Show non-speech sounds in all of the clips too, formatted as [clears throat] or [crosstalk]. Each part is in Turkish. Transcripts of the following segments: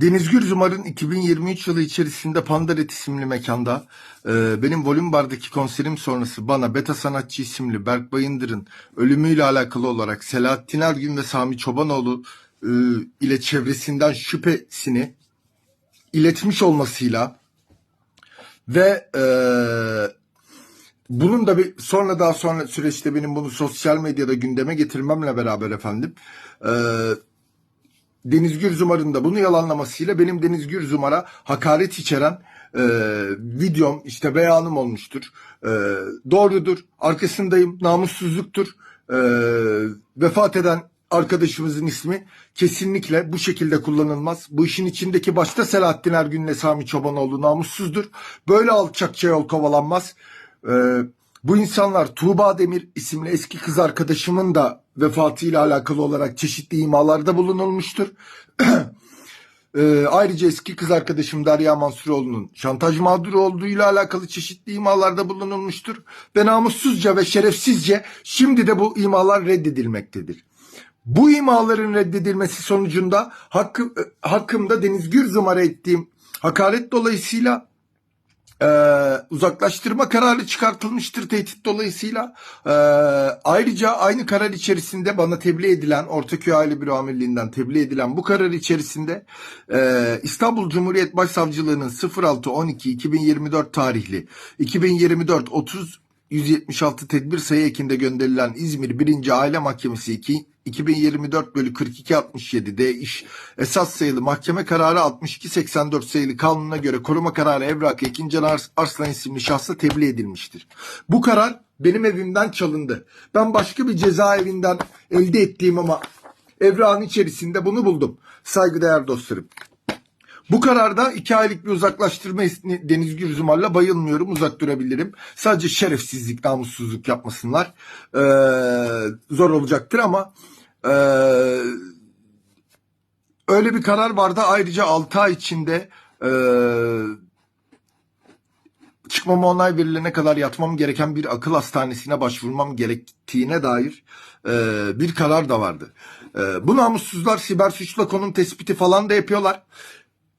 Deniz Gürzumar'ın 2023 yılı içerisinde Pandaret isimli mekanda e, benim Volüm Bar'daki konserim sonrası bana Beta Sanatçı isimli Berk Bayındır'ın ölümüyle alakalı olarak Selahattin Ergün ve Sami Çobanoğlu e, ile çevresinden şüphesini iletmiş olmasıyla ve e, bunun da bir sonra daha sonra süreçte benim bunu sosyal medyada gündeme getirmemle beraber efendim e, Deniz Gürzumar'ın da bunu yalanlamasıyla benim Deniz Gürzumar'a hakaret içeren e, videom işte beyanım olmuştur. E, doğrudur. Arkasındayım. Namussuzluktur. E, vefat eden arkadaşımızın ismi kesinlikle bu şekilde kullanılmaz. Bu işin içindeki başta Selahattin Ergün'le Sami Çobanoğlu namussuzdur. Böyle alçakça yol kovalanmaz. E, bu insanlar Tuğba Demir isimli eski kız arkadaşımın da vefatıyla alakalı olarak çeşitli imalarda bulunulmuştur. [clears throat] Ee, ayrıca eski kız arkadaşım Derya Mansuroğlu'nun şantaj mağduru olduğuyla alakalı çeşitli imalarda bulunulmuştur. Ve namussuzca ve şerefsizce şimdi de bu imalar reddedilmektedir. Bu imaların reddedilmesi sonucunda hakkı, e, hakkımda Deniz Gürzumar'a ettiğim hakaret dolayısıyla e, uzaklaştırma kararı çıkartılmıştır tehdit dolayısıyla. E, ayrıca aynı karar içerisinde bana tebliğ edilen Ortaköy Aile Büro Amirliği'nden tebliğ edilen bu karar içerisinde e, İstanbul Cumhuriyet Başsavcılığı'nın 06-12-2024 tarihli 2024 30 176 tedbir sayı ekinde gönderilen İzmir 1. Aile Mahkemesi 2 2024 bölü 42 67 D iş esas sayılı mahkeme kararı 62 84 sayılı kanuna göre koruma kararı evrakı Ekincan Ars- Arslan isimli şahsa tebliğ edilmiştir. Bu karar benim evimden çalındı. Ben başka bir cezaevinden elde ettiğim ama evrağın içerisinde bunu buldum. Saygıdeğer dostlarım. Bu kararda iki aylık bir uzaklaştırma izni Deniz Gürzumar'la bayılmıyorum. Uzak durabilirim. Sadece şerefsizlik, namussuzluk yapmasınlar. Ee, zor olacaktır ama ee, öyle bir karar vardı. Ayrıca 6 ay içinde ee, çıkmama onay verilene kadar yatmam gereken bir akıl hastanesine başvurmam gerektiğine dair ee, bir karar da vardı. Ee, bu namussuzlar siber suçla konum tespiti falan da yapıyorlar.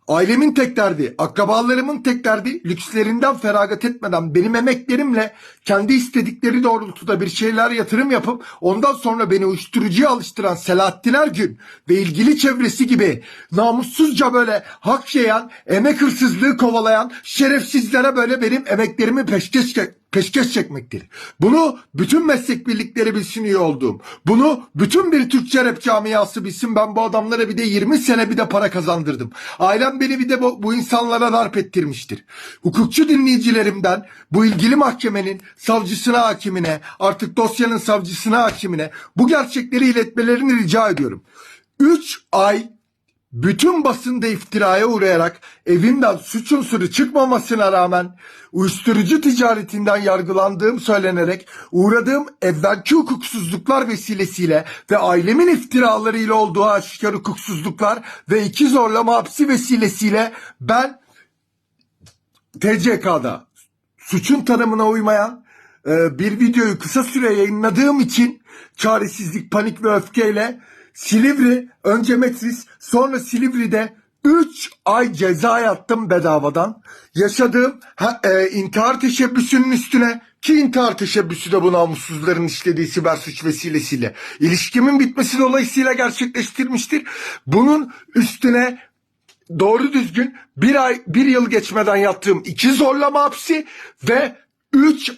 Ailemin tek derdi, akrabalarımın tek derdi lükslerinden feragat etmeden benim emeklerimle kendi istedikleri doğrultuda bir şeyler yatırım yapıp ondan sonra beni uyuşturucuya alıştıran Selahattin Ergün ve ilgili çevresi gibi namussuzca böyle hak yiyen, emek hırsızlığı kovalayan şerefsizlere böyle benim emeklerimi peşkeş peşkeş çekmektir. Bunu bütün meslek birlikleri bilsin iyi olduğum. Bunu bütün bir Türkçe rap camiası bilsin. Ben bu adamlara bir de 20 sene bir de para kazandırdım. Ailem beni bir de bu, bu insanlara darp ettirmiştir. Hukukçu dinleyicilerimden bu ilgili mahkemenin savcısına hakimine artık dosyanın savcısına hakimine bu gerçekleri iletmelerini rica ediyorum. 3 ay bütün basında iftiraya uğrayarak evimden suç unsuru çıkmamasına rağmen uyuşturucu ticaretinden yargılandığım söylenerek uğradığım evvelki hukuksuzluklar vesilesiyle ve ailemin iftiralarıyla olduğu aşikar hukuksuzluklar ve iki zorlama hapsi vesilesiyle ben TCK'da suçun tanımına uymayan e, bir videoyu kısa süre yayınladığım için çaresizlik, panik ve öfkeyle Silivri, önce Metris, sonra Silivri'de 3 ay ceza yattım bedavadan. Yaşadığım ha, e, intihar teşebbüsünün üstüne ki intihar teşebbüsü de bu namussuzların işlediği siber suç vesilesiyle ilişkimin bitmesi dolayısıyla gerçekleştirmiştir. Bunun üstüne doğru düzgün bir ay bir yıl geçmeden yattığım iki zorlama hapsi ve üç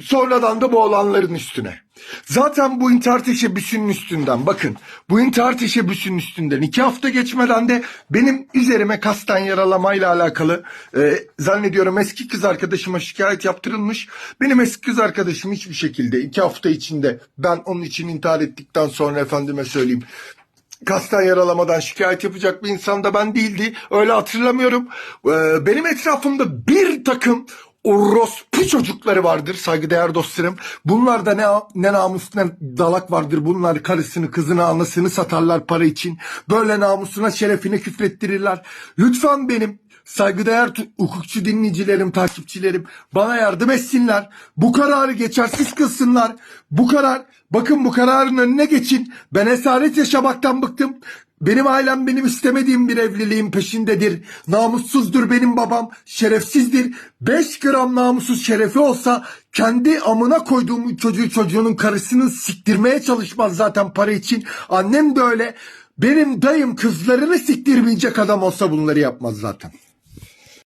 sonradan da bu olanların üstüne. Zaten bu intihar teşebbüsünün üstünden bakın bu intihar teşebbüsünün üstünden iki hafta geçmeden de benim üzerime kasten yaralamayla alakalı e, zannediyorum eski kız arkadaşıma şikayet yaptırılmış. Benim eski kız arkadaşım hiçbir şekilde iki hafta içinde ben onun için intihar ettikten sonra efendime söyleyeyim kasten yaralamadan şikayet yapacak bir insan da ben değildi. Öyle hatırlamıyorum. Ee, benim etrafımda bir takım orospu çocukları vardır saygıdeğer dostlarım. Bunlarda ne, ne namus ne dalak vardır. Bunlar karısını, kızını, anasını satarlar para için. Böyle namusuna, şerefine küfrettirirler. Lütfen benim saygıdeğer hukukçu dinleyicilerim, takipçilerim bana yardım etsinler. Bu kararı geçersiz kılsınlar. Bu karar, bakın bu kararın önüne geçin. Ben esaret yaşamaktan bıktım. Benim ailem benim istemediğim bir evliliğin peşindedir. Namussuzdur benim babam, şerefsizdir. 5 gram namussuz şerefi olsa kendi amına koyduğum çocuğu çocuğunun karısını siktirmeye çalışmaz zaten para için. Annem de öyle. Benim dayım kızlarını siktirmeyecek adam olsa bunları yapmaz zaten.